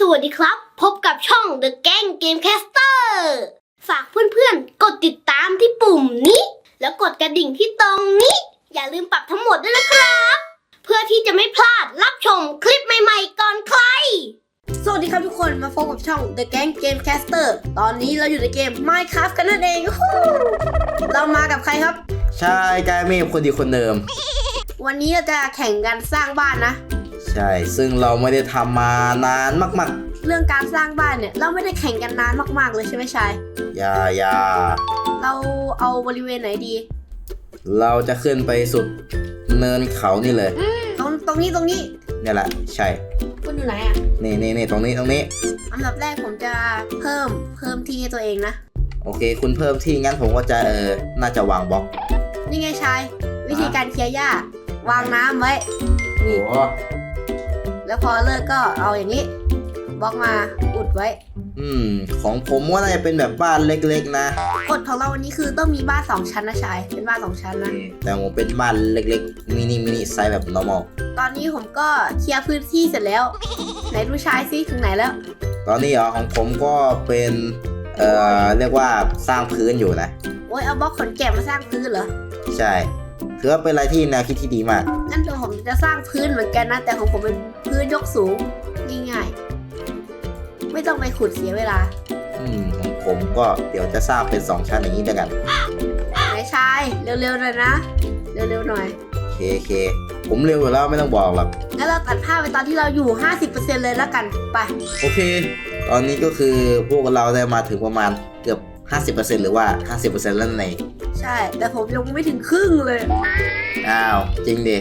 สวัสดีครับ พบกับช่อง The Gang Gamecaster ฝากเพื่อนๆ กดติดตามที่ปุ่มนี้ แล้วกดกระดิ่งที่ตรงนี้ อย่าลืมปรับทั้งหมดด้วยนะครับ เพื่อที่จะไม่พลาดรับชมคลิปใหม่ๆก่อนใคร สวัสดีครับทุกคนมาพบกับช่อง The Gang Gamecaster ตอนนี้เราอยู่ในเกม Minecraft กันนั่นเองฮู้เรามากับใครครับ ใช่กายเมฆคนดีคนเดิม วันนี้เราจะแข่งกันสร้างบ้านนะ ใช่ ซึ่งเราไม่ได้ทำมานานมากเรื่องการสร้างบ้านเนี่ย เราไม่ได้แข่งกันนานมากๆเลยใช่ไหมชาย ๆ อย่าอย่าเราเอาบริเวณไหนดี เราจะขึ้นไปสุดเนินเขานี่เลย ตรงตรงนี้ตรงนี้เนี่ยแหละใช่ คุณอยู่ไหนอะ นี่นี่นี่ตรงนี้ตรงนี้ อันดับแรกผมจะเพิ่มเพิ่มที่ให้ตัวเองนะ โอเค คุณเพิ่มที่งั้นผมก็จะเออ น่าจะวางบล็อก นี่ไงชาย วิธีการเคลียร์หญ้าวางน้ำไว้โอ้ แล้วพอเลิกก็เอาอย่างนี้บล็อกมาอุดไว้ อืม ของผมว่าน่าจะเป็นแบบบ้านเล็กๆ นะกฎของเราวันนี้คือต้องมีบ้านสองชั้นนะชายเป็นบ้านสองชั้นนะแต่ผมเป็นบ้านเล็กๆมินิมินิไซส์แบบ normal ตอนนี้ผมก็เคลียร์พื้นที่เสร็จแล้ว ไหนดูชายซิถึงไหนแล้ว ตอนนี้เหรอของผมก็เป็น เอ่อ เรียกว่าสร้างพื้นอยู่นะ โอ้ยเอาบล็อกขนแกะมาสร้างพื้นเหรอ ใช่ถือว่าเป็นอะไรที่แนวคิดที่ดีมาก งั้นเดี๋ยวผมจะสร้างพื้นเหมือนกันนะ แต่ของผมเป็นพื้นยกสูงง่ายๆ ไม่ต้องไปขุดเสียเวลา อืมของผมก็เดี๋ยวจะสร้างเป็น2ชั้นอย่างนี้ด้วยกันไหนชายเร็วๆหน่อยนะ เร็วๆหน่อยเคเค ผมเร็วอยู่แล้วไม่ต้องบอกหรอก งั้นเราตัดภาพไปตอนที่เราอยู่ 50%เลยแล้วกันไป โอเค ตอนนี้ก็คือพวกเราได้มาถึงประมาณเกือบ 50%หรือว่า 50%แล้วนั่นเองใช่ แต่ผมยังไม่ถึงครึ่งเลย อ้าว จริงดิ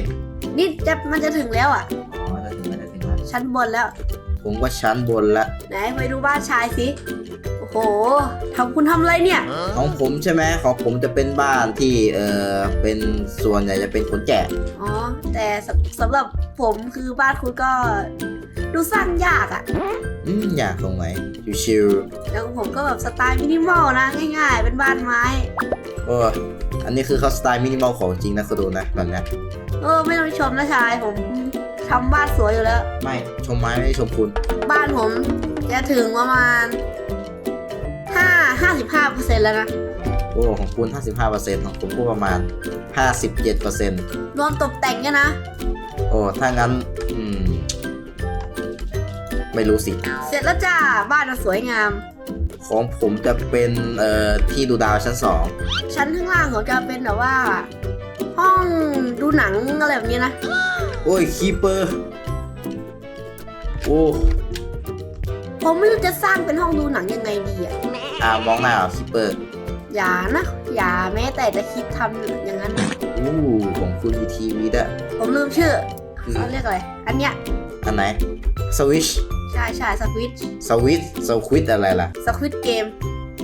นี่จะมันจะถึงแล้วอะ อ๋อจะถึงแล้วจะถึงแล้วชั้นบนแล้ว ผมก็ชั้นบนละไหนไปดูบ้านชายสิโอ้โหทำคุณทำอะไรเนี่ย ของผมใช่ไหมของผมจะเป็นบ้านที่เออเป็นส่วนใหญ่จะเป็นขนแกะอ๋อ แต่สำสำหรับผมคือบ้านคุณก็ ดูสร้างยากอะ อืมอยากตรงไหนชิวแล้วผมก็แบบสไตล์มินิมอลนะ ง่ายๆ เป็นบ้านไม้ๆโอ้ย อันนี้คือเขาสไตล์มินิมอลของจริงนะคุณดูนะแบบเนี้ยเออไม่ต้องไปชมนะชายผมทำบ้านสวยอยู่แล้ว ไม่ชมไม้ไม่ได้ชมคุณ บ้านผมจะถึงประมาณห้าห้าสิบห้าเปอร์เซ็นต์แล้วนะโอ้ของคุณ 55%ของผมก็ประมาณ 57%รวมตกแต่งกันนะ โอ้ถ้างั้น อืม ไม่รู้สิ เสร็จแล้วจ้า บ้านเราสวยงาม ของผมจะเป็นเอ่อที่ดูดาวชั้นสองชั้นข้างล่างผมจะเป็นแบบว่า ห้องดูหนังอะไรแบบนี้นะ โอ้ยคีเปอร์โอ้ผมไม่รู้จะสร้างเป็นห้องดูหนังยังไงดีอะอามองหน้าคีเปอร์อย่านะ อย่าแม้แต่จะคิดทำอย่างนั้นนะอู้ของคุณมีทีวีด้วยผมลืมชื่อคือเขาเรียกอะไร อันเนี้ยอันไหนสวิช ใช่ใช่สควิตสวิตสควิตอะไรล่ะสควิตเกม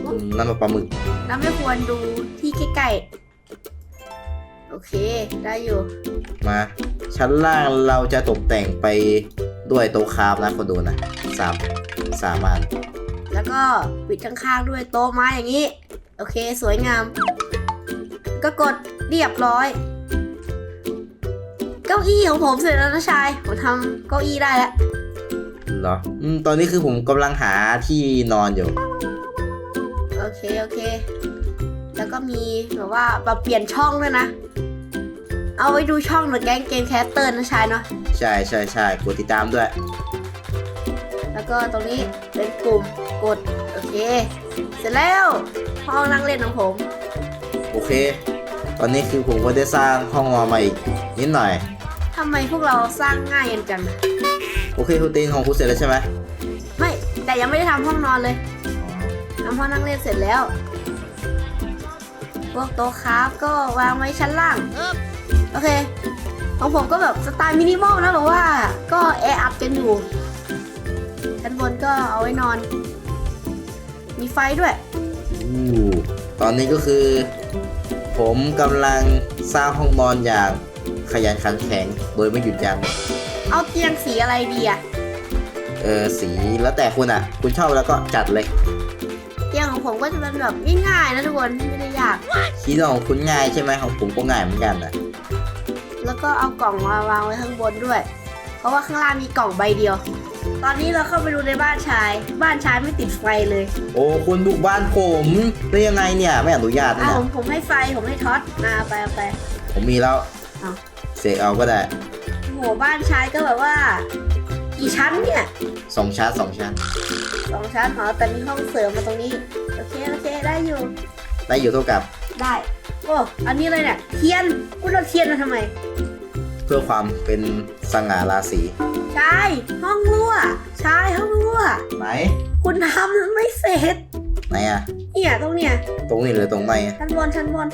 อืมนั่นมันปลาหมึกแล้วไม่ควรดูที่ใกล้ๆ โอเค ได้อยู่ มา ชั้นล่างเราจะตกแต่งไปด้วยโต๊ะคราฟนะคนดูนะสามสามอันแล้วก็ปิดข้างๆด้วยโต๊ะไม้อย่างนี้ โอเค สวยงาม ก็กดเรียบร้อย เก้าอี้ของผมเสร็จแล้วนะชาย ผมทำเก้าอี้ได้แล้ว เหรออืมตอนนี้คือผมกำลังหาที่นอนอยู่ โอเค โอเค แล้วก็มีแบบว่าปรับเปลี่ยนช่องด้วยนะ เอาไว้ดูช่องหรือแก๊งเกมแคสเตอร์นะชายเนาะ ใช่ใช่ใช่กดติดตามด้วย แล้วก็ตรงนี้เป็นกลุ่มกด โอเค เสร็จแล้ว ห้องนั่งเล่นของผม โอเค ตอนนี้คือผมก็ได้สร้างห้องนอนมาอีกนิดหน่อย ทำไมพวกเราสร้างง่ายกันจัง โอเคคุณตีนของคุณเสร็จแล้วใช่ไหมไม่แต่ยังไม่ได้ทำห้องนอนเลยทำห้องนั่งเล่นเสร็จแล้ว พวกโต๊ะคราฟก็วางไว้ชั้นล่าง โอเค ของผมก็แบบสไตล์มินิมอลนะแบบว่า ก็แออัดกันอยู่ ชั้นบนก็เอาไว้นอน มีไฟด้วยอู้ตอนนี้ก็คือ ผมกำลังสร้างห้องนอนอย่างขยันขันแข็งโดยไม่หยุดยัง้ง เอาเตียงสีอะไรดีอะเออสีแล้วแต่คุณอะ คุณชอบแล้วก็จัดเลย เตียงของผมก็จะเป็นแบบง่ายๆนะทุกคนไม่ได้ยาก คิดว่าของคุณง่ายใช่ไหมของผมก็ง่ายเหมือนกันอะแล้วก็เอากล่องมาวางไว้ข้างบนด้วย เพราะว่าข้างล่างมีกล่องใบเดียวอตอนนี้เราเข้าไปดูในบ้านชาย บ้านชายไม่ติดไฟเลยโอ้คุณบุกบ้านผมได้ยังไงเนี่ยไม่อนุญาตนะอะเนี่ยผมผมให้ไฟผมให้ท็อตมาไปเอาไปผมมีแล้ว เอา เสกเอาก็ได้โอ้โหบ้านชายก็แบบว่า กี่ชั้นเนี่ยสองชั้นสองชั้นสองชั้นเหรอแต่มีห้องเสริมมาตรงนี้ โอเคโอเคได้อยู่ ได้อยู่เท่ากับได้ โอ้ อันนี้เลยเนี่ย เทียนคุณเอาเทียนมาทำไม เพื่อความเป็นสง่าราศีชาย ห้องรั่ว ชาย ห้องรั่ว ไหนคุณทำมันไม่เสร็จ ไหนอะเนี่ยตรงเนี่ยตรงนี้หรือตรงไหนอะชั้นบนชั้นบน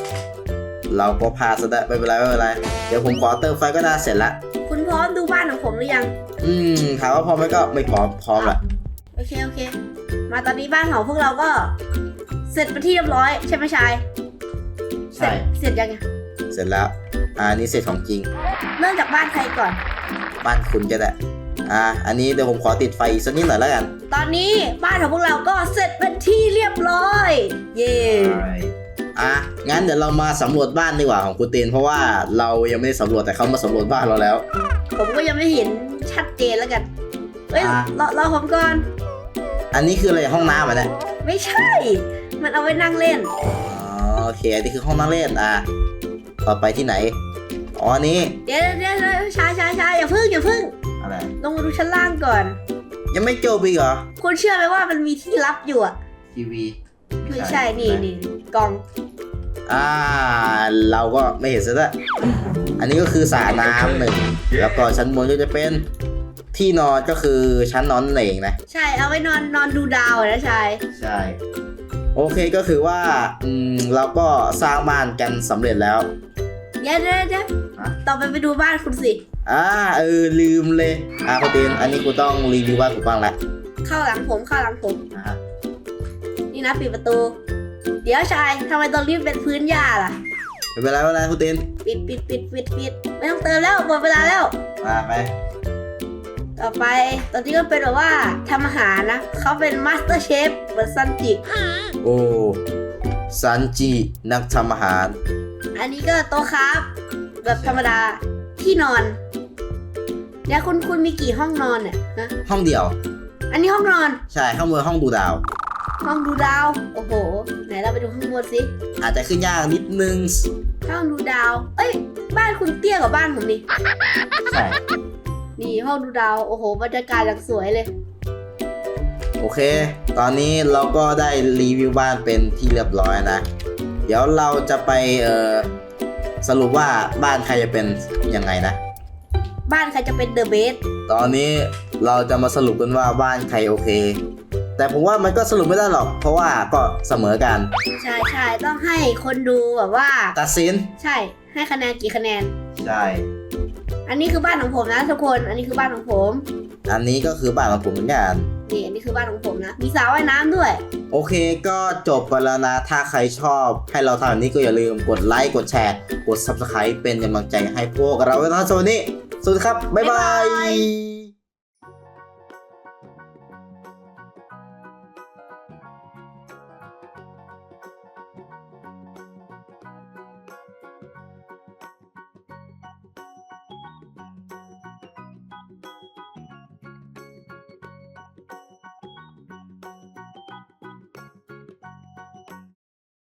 เราก็พาซะได้ไม่เป็นไรไม่เป็นไร เดี๋ยวผมขอเติมไฟก็น่าเสร็จละ คุณพร้อมดูบ้านของผมหรือยัง อืมถามว่าพร้อมไหมก็ไม่พร้อมพร้อมละโอเคโอเค มาตอนนี้บ้านของพวกเราก็ เสร็จเป็นที่เรียบร้อยใช่ไหมชายใช่เสร็จยังไงเสร็จแล้วอ่านี่เสร็จของจริง เริ่มจากบ้านใครก่อน บ้านคุณก็ได้อ่าอันนี้เดี๋ยวผมขอติดไฟอีกสักนิดหน่อยแล้วกันตอนนี้บ้านของพวกเราก็เสร็จเป็นที่เรียบร้อย เย้อะ งั้นเดี๋ยวเรามาสำรวจบ้านดีกว่าของคุณเตนเพราะว่าเรายังไม่ได้สำรวจแต่เขามาสำรวจบ้านเราแล้ว ผมก็ยังไม่เห็นชัดเจนแล้วกัน เฮ้ยอะ รอรอผมก่อน อันนี้คืออะไรห้องน้ำอะเนี่ยไม่ใช่ มันเอาไว้นั่งเล่น อ๋อโอเคอันนี้คือห้องนั่งเล่นอะต่อไปที่ไหนอ๋ออันนี้เดี๋ยวเดี๋ยวเดี๋ยวชายชายชายอย่าพึ่งอย่าพึ่ง อะไรลงมาดูชั้นล่างก่อน ยังไม่จบอีกเหรอคุณเชื่อไหมว่ามันมีที่ลับอยู่อะทีวีไม่ใช่นี่นี่กล่อง อ่า เราก็ไม่เห็นซะแล้วยอันนี้ก็คือสระน้ำหนึ่งแล้วก็ชั้นบนก็จะเป็นที่นอนก็คือชั้นนอนนั่นเองนะ ใช่ เอาไว้นอนนอนดูดาวอะนะชายใช่ โอเคก็คือว่าอืมเราก็สร้างบ้านกันสำเร็จแล้ว เดี๋ยวเดี๋ยวเดี๋ยวฮะ ต่อไปไปดูบ้านคุณสิ อ่าเออลืมเลย อ่าคุณเตนอันนี้กูต้องรีวิวบ้านถูกบ้างละเข้าหลังผมเข้าหลังผม อ่านี่นะปิดประตู เดี๋ยวชายทำไมตรงนี้เป็นพื้นหญ้าล่ะไม่เป็นไรไม่เป็นไรคุณเตนปิดปิดปิดปิดปิดไม่ต้องเติมแล้วหมดเวลาแล้ว มาไป ต่อไปตอนนี้ก็เป็นแบบว่าทำอาหารนะเขาเป็นมาสเตอร์เชฟเหมือนซันจิโอ้ซันจินักทำอาหาร อันนี้ก็โต๊ะครับ แบบธรรมดาที่นอนเดี๋ยวคุณคุณมีกี่ห้องนอนเนี่ยนะห้องเดียว อันนี้ห้องนอน ใช่ ข้างบนห้องดูดาว ห้องดูดาว โอ้โห ไหนเราไปดูข้างบนสิอาจจะขึ้นยากนิดนึงห้องดูดาว เอ้ย บ้านคุณเตี้ยกว่าบ้านผมนี่ ใช่ นี่ห้องดูดาว โอ้โห บรรยากาศอย่างสวยเลย โอเค ตอนนี้เราก็ได้รีวิวบ้านเป็นที่เรียบร้อยนะ เดี๋ยวเราจะไปเอ่อสรุปว่าบ้านใครจะเป็นยังไงนะ บ้านใครจะเป็นเดอะเบส ตอนนี้เราจะมาสรุปกันว่าบ้านใครโอเค แต่ผมว่ามันก็สรุปไม่ได้หรอก เพราะว่าก็เสมอกันใช่ใช่ต้องให้คนดูแบบว่า ตัดสินใช่ให้คะแนนกี่คะแนน ใช่ อันนี้คือบ้านของผมนะทุกคนอันนี้คือบ้านของผมอันนี้ก็คือบ้านของผมเหมือนกันนี่อันนี้คือบ้านของผมนะ มีสระว่ายน้ำด้วย โอเคก็จบไปแล้วนะ ถ้าใครชอบให้เราทำแบบนี้ก็อย่าลืมกดไลค์กดแชร์ กด Subscribe เป็นกำลังใจให้พวกเราไว้นะสวัสดีสวัสดีครับ บ๊ายบาบ๊ายบายย